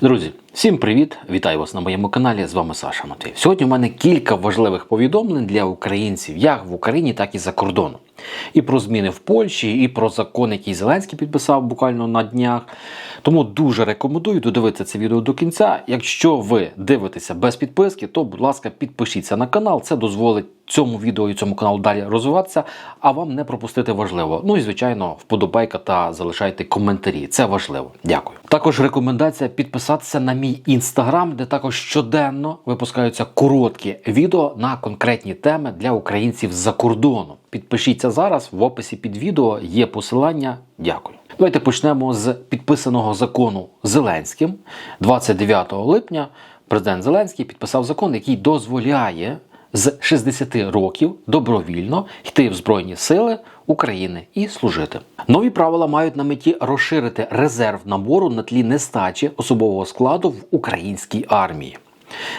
Друзі, всім привіт! Вітаю вас на моєму каналі. З вами Саша Матвій. Сьогодні у мене кілька важливих повідомлень для українців, як в Україні, так і за кордоном. І про зміни в Польщі, і про закон, який Зеленський підписав буквально на днях. Тому дуже рекомендую додивитися це відео до кінця. Якщо ви дивитеся без підписки, то, будь ласка, підпишіться на канал. Це дозволить цьому відео і цьому каналу далі розвиватися, а вам не пропустити важливо. Ну і звичайно, вподобайка та залишайте коментарі. Це важливо. Дякую. Також рекомендація підписатися на мій інстаграм, де також щоденно випускаються короткі відео на конкретні теми для українців з-за кордону. Підпишіться зараз в описі під відео. Є посилання. Дякую. Давайте почнемо з підписаного закону Зеленським 29 липня. Президент Зеленський підписав закон, який дозволяє з 60 років добровільно йти в Збройні Сили України і служити. Нові правила мають на меті розширити резерв набору на тлі нестачі особового складу в українській армії.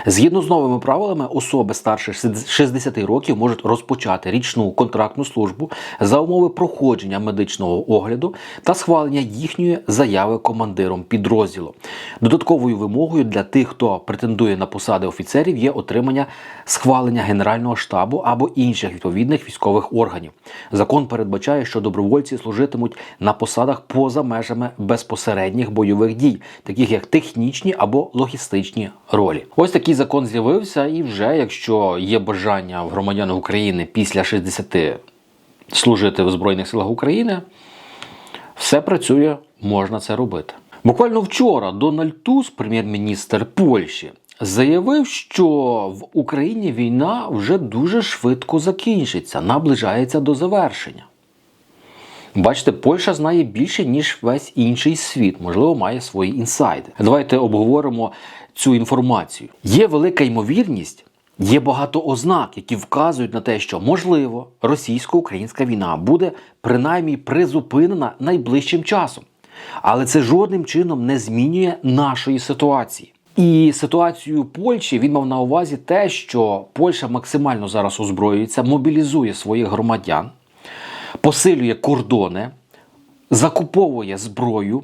Згідно з новими правилами, особи старше 60 років можуть розпочати річну контрактну службу за умови проходження медичного огляду та схвалення їхньої заяви командиром підрозділу. Додатковою вимогою для тих, хто претендує на посади офіцерів, є отримання схвалення Генерального штабу або інших відповідних військових органів. Закон передбачає, що добровольці служитимуть на посадах поза межами безпосередніх бойових дій, таких як технічні або логістичні ролі. Ось такий закон з'явився, і вже якщо є бажання в громадян України після 60 служити в Збройних силах України, все працює, можна це робити. Буквально вчора Дональд Туск, прем'єр-міністр Польщі, заявив, що в Україні війна вже дуже швидко закінчиться, наближається до завершення. Бачите, Польща знає більше, ніж весь інший світ, можливо, має свої інсайди. Давайте обговоримо цю інформацію. Є велика ймовірність, є багато ознак, які вказують на те, що можливо російсько-українська війна буде принаймні призупинена найближчим часом. Але це жодним чином не змінює нашої ситуації. І ситуацію Польщі він мав на увазі те, що Польща максимально зараз озброюється, мобілізує своїх громадян, посилює кордони, закуповує зброю,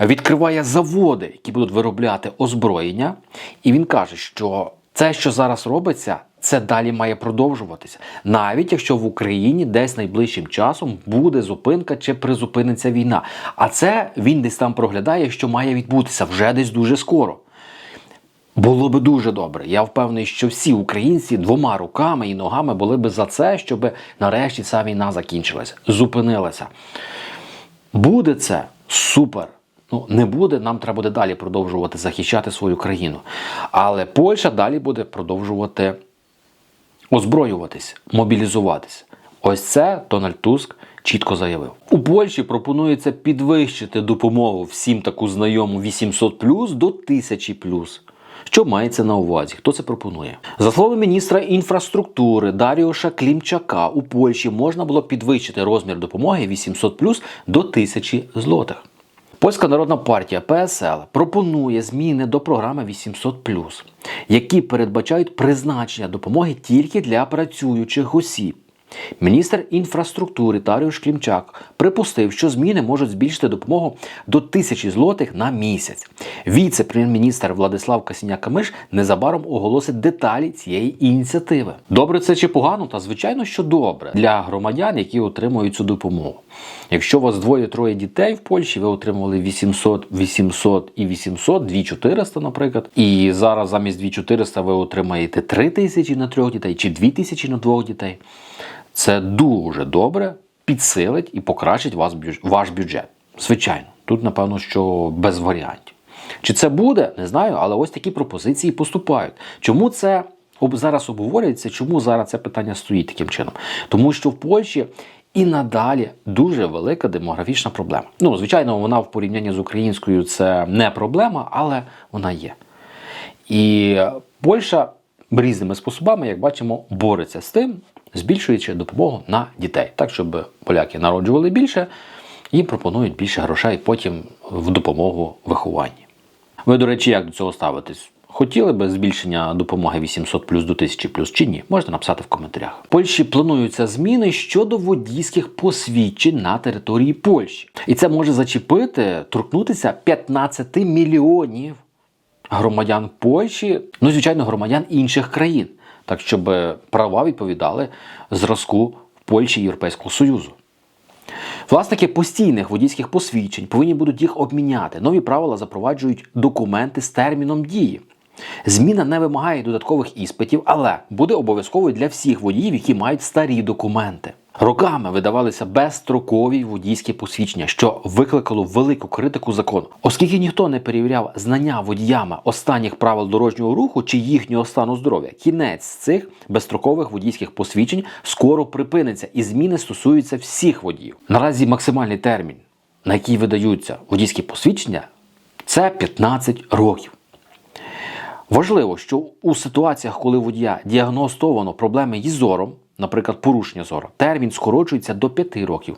відкриває заводи, які будуть виробляти озброєння. І він каже, що це, що зараз робиться, це далі має продовжуватися, навіть якщо в Україні десь найближчим часом буде зупинка чи призупиниться війна. А це він десь там проглядає, що має відбутися вже десь дуже скоро. Було би дуже добре. Я впевнений, що всі українці двома руками і ногами були би за це, щоб нарешті ця війна закінчилася, зупинилася. Буде це супер. Ну, не буде, нам треба буде далі продовжувати захищати свою країну. Але Польща далі буде продовжувати озброюватись, мобілізуватись. Ось це Дональд Туск чітко заявив. У Польщі пропонується підвищити допомогу всім таку знайому 800 плюс до 1000 що мається на увазі? Хто це пропонує? За словами міністра інфраструктури Даріоша Клімчака, у Польщі можна було підвищити розмір допомоги 800 до 1000 злотих. Польська народна партія ПСЛ пропонує зміни до програми 800 які передбачають призначення допомоги тільки для працюючих осіб. Міністр інфраструктури Таріуш Клімчак припустив, що зміни можуть збільшити допомогу до тисячі злотих на місяць. Віце-прем'єр-міністр Владислав Касіняк-Камиш незабаром оголосить деталі цієї ініціативи. Добре це чи погано? Та звичайно, що добре для громадян, які отримують цю допомогу. Якщо у вас двоє-троє дітей в Польщі, ви отримували 800, 800 і 800, 2400, наприклад. І зараз замість 2400 ви отримаєте 3000 на трьох дітей чи 2000 на двох дітей. Це дуже добре підсилить і покращить вас, ваш бюджет. Звичайно, тут, напевно, що без варіантів. Чи це буде, не знаю, але ось такі пропозиції поступають. Чому це зараз обговорюється? Чому зараз це питання стоїть таким чином? Тому що в Польщі і надалі дуже велика демографічна проблема. Ну, звичайно, вона в порівнянні з українською це не проблема, але вона є. І Польща різними способами, як бачимо, бореться з тим, збільшуючи допомогу на дітей, так щоб поляки народжували більше, їм пропонують більше грошей потім в допомогу вихованні. Ви, до речі, як до цього ставитесь? Хотіли би збільшення допомоги 800 плюс до 1000 плюс чи ні? Можете написати в коментарях. В Польщі плануються зміни щодо водійських посвідчень на території Польщі. І це може зачепити, торкнутися 15 мільйонів громадян Польщі, ну звичайно, громадян інших країн, так щоб е, права відповідали зразку Польщі і Європейського Союзу. Власники постійних водійських посвідчень повинні будуть їх обміняти. Нові правила запроваджують документи з терміном дії. Зміна не вимагає додаткових іспитів, але буде обов'язковою для всіх водіїв, які мають старі документи. Роками видавалися безстрокові водійські посвідчення, що викликало велику критику закону, оскільки ніхто не перевіряв знання водіями останніх правил дорожнього руху чи їхнього стану здоров'я. Кінець цих безстрокових водійських посвідчень скоро припиниться, і зміни стосуються всіх водіїв. Наразі максимальний термін, на який видаються водійські посвідчення, це 15 років. Важливо, що у ситуаціях, коли водія діагностовано проблеми із зором, наприклад, порушення зору, термін скорочується до 5 років.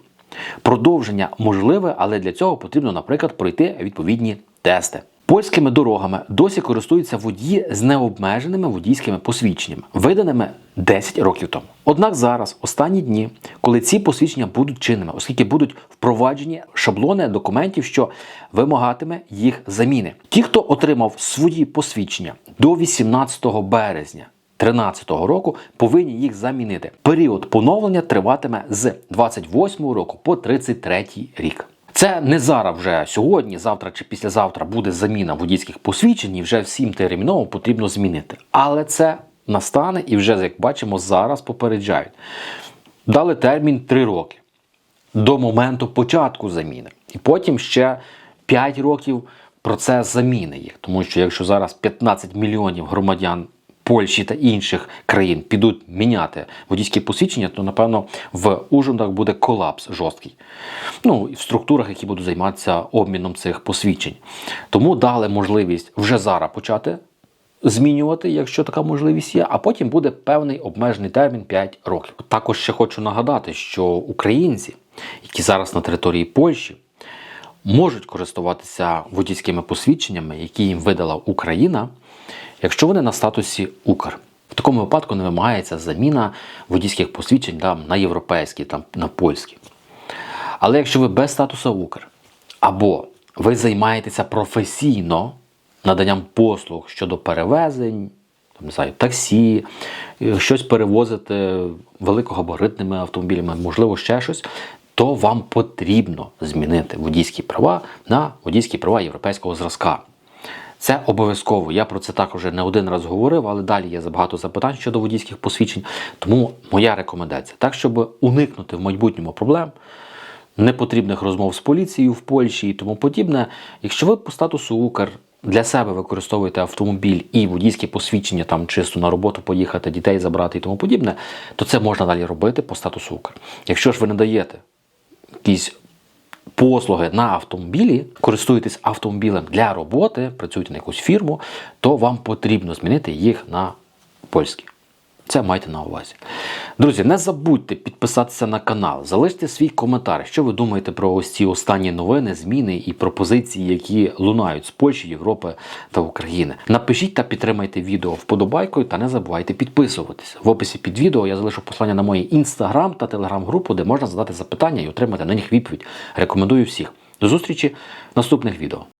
Продовження можливе, але для цього потрібно, наприклад, пройти відповідні тести. Польськими дорогами досі користуються водії з необмеженими водійськими посвідченнями, виданими 10 років тому. Однак зараз, останні дні, коли ці посвідчення будуть чинними, оскільки будуть впроваджені шаблони документів, що вимагатиме їх заміни. Ті, хто отримав свої посвідчення до 18 березня 2013 року, повинні їх замінити. Період поновлення триватиме з 28 року по 33 рік. Це не зараз вже сьогодні, завтра чи післязавтра буде заміна водійських посвідчень, і вже всім терміново потрібно змінити. Але це настане і вже, як бачимо, зараз попереджають. Дали термін 3 роки до моменту початку заміни. І потім ще 5 років процес заміни їх. Тому що якщо зараз 15 мільйонів громадян Польщі та інших країн підуть міняти водійські посвідчення, то напевно в Ужгородах буде колапс жорсткий. Ну і в структурах, які будуть займатися обміном цих посвідчень. Тому дали можливість вже зараз почати змінювати, якщо така можливість є, а потім буде певний обмежений термін 5 років. Також ще хочу нагадати, що українці, які зараз на території Польщі, можуть користуватися водійськими посвідченнями, які їм видала Україна, якщо вони на статусі Укр. В такому випадку не вимагається заміна водійських посвідчень там, на європейські, там, на польські. Але якщо ви без статусу Укр, або ви займаєтеся професійно наданням послуг щодо перевезень, там, не знаю, таксі, е, щось перевозити великогабаритними автомобілями, можливо, ще щось, то вам потрібно змінити водійські права на водійські права європейського зразка. Це обов'язково. Я про це також не один раз говорив, але далі є забагато запитань щодо водійських посвідчень. Тому моя рекомендація, так щоб уникнути в майбутньому проблем, непотрібних розмов з поліцією в Польщі і тому подібне. Якщо ви по статусу Укр для себе використовуєте автомобіль і водійське посвідчення там чисто на роботу поїхати, дітей забрати і тому подібне, то це можна далі робити по статусу Укр. Якщо ж ви не даєте якісь послуги на автомобілі, користуєтесь автомобілем для роботи, працюєте на якусь фірму, то вам потрібно змінити їх на польські. Це майте на увазі. Друзі, не забудьте підписатися на канал, залиште свій коментар, що ви думаєте про ось ці останні новини, зміни і пропозиції, які лунають з Польщі, Європи та України. Напишіть та підтримайте відео вподобайкою та не забувайте підписуватися. В описі під відео я залишу послання на мої інстаграм та телеграм-групу, де можна задати запитання і отримати на них відповідь. Рекомендую всіх. До зустрічі в наступних відео.